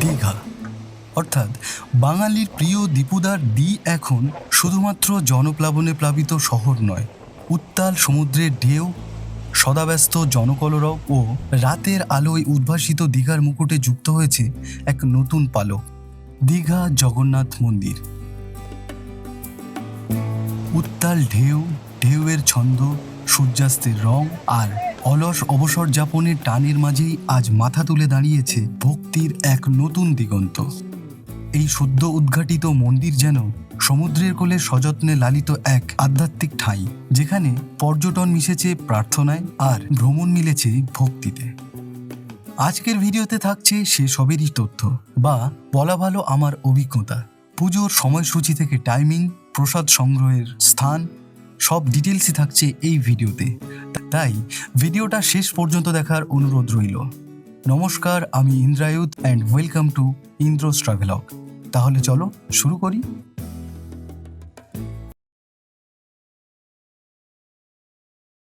দীঘা অর্থাৎ বাঙালির প্রিয় দীপুদার দ্বী এখন শুধুমাত্র জনপ্লাবনে প্লাবিত শহর নয়, উত্তাল সমুদ্রের ঢেউ, সদাব্যস্ত জনকলরব ও রাতের আলোয় উদ্ভাসিত দীঘার মুকুটে যুক্ত হয়েছে এক নতুন পালক, দীঘা জগন্নাথ মন্দির। উত্তাল ঢেউ, ঢেউয়ের ছন্দ, সূর্যাস্তের রং আর অলস অবসর যাপনের টানের মাঝেই আজ মাথা তুলে দাঁড়িয়েছে ভক্তির এক নতুন দিগন্ত। এই সদ্য উদ্ঘাটিত মন্দির যেন সমুদ্রের কোলে সযত্নে লালিত এক আধ্যাত্মিক ঠাঁই, যেখানে পর্যটন মিশেছে প্রার্থনায় আর ভ্রমণ মিলেছে ভক্তিতে। আজকের ভিডিওতে থাকছে সে সবেরই তথ্য, বা বলা ভালো আমার অভিজ্ঞতা। পুজোর সময়সূচি থেকে টাইমিং প্রসাদ সংগ্রহের স্থান, সব ডিটেলসই থাকছে এই ভিডিওতে। তাই ভিডিওটা শেষ পর্যন্ত দেখার অনুরোধ রইল। নমস্কার, আমি ইন্দ্রায়ুত and welcome to Indra's travelogue তাহলে চলো শুরু করি।